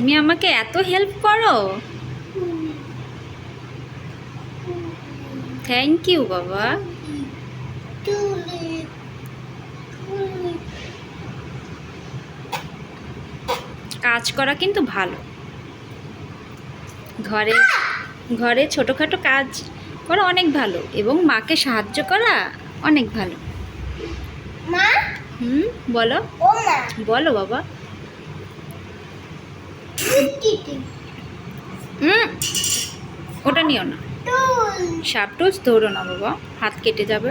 তুমি আমাকে এত হেল্প করো। থ্যাংক ইউ বাবা। কাজ করা কিন্তু ভালো। ঘরে ঘরে ছোটোখাটো কাজ করা অনেক ভালো এবং মাকে সাহায্য করা অনেক ভালো। মা? হুম বলো। বলো বাবা। ওটা নিও না। সাপ টুজ ধরো না বাবা হাত কেটে যাবে।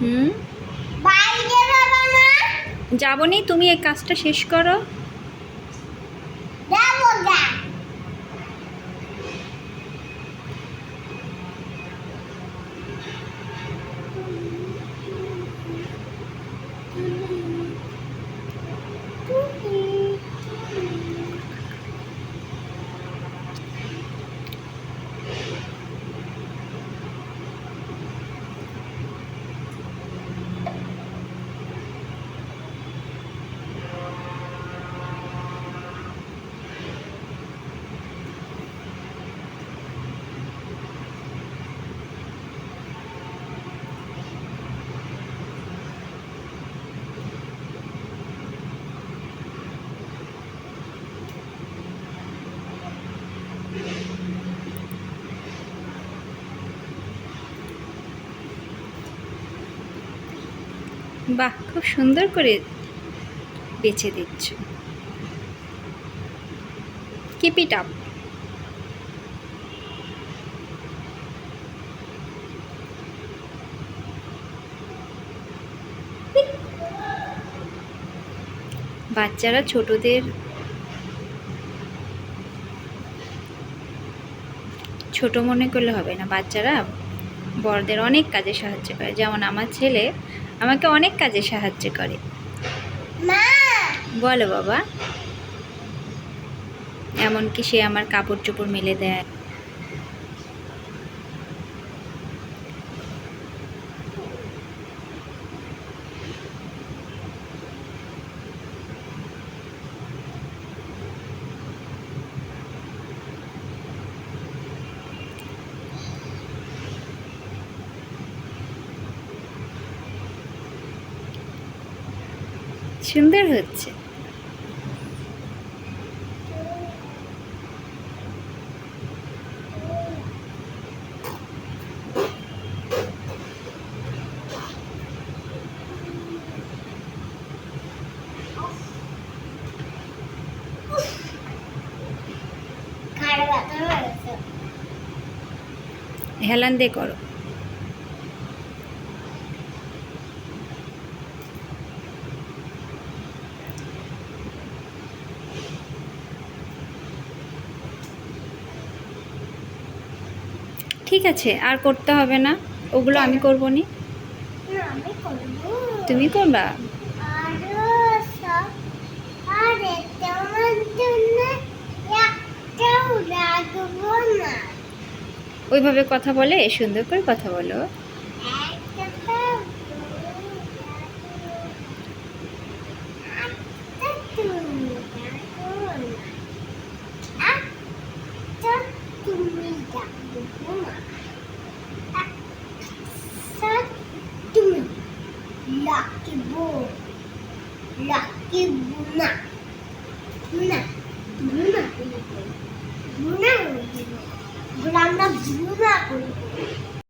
হুম। যাবনি তুমি এই কাজটা শেষ করো যাব গা বাহ, খুব সুন্দর করে বেছে দিচ্ছ। কিপ ইট আপ বাচ্চারা ছোটদের ছোট মনে করলে হবে না। বাচ্চারা বড়দের অনেক কাজে সাহায্য করে। যেমন আমার ছেলে আমাকে অনেক কাজে সাহায্য করে। বলো বাবা। এমনকি সে আমার কাপড় চোপড় মেলে দেয়। সুন্দর হচ্ছে। হেলান দিয়ে করো। ঠিক আছে আর করতে হবে না। ওগুলো আমি করব নি। তুমি করবা? ওইভাবে কথা বলে সুন্দর করে কথা বলো একটাও একটা তুমি রাখব না একটা তুমি রাখব না একটা তুমি রাখব রাখব বুনা বুনা বুনা বুনা বুনা আমরা বুনা করব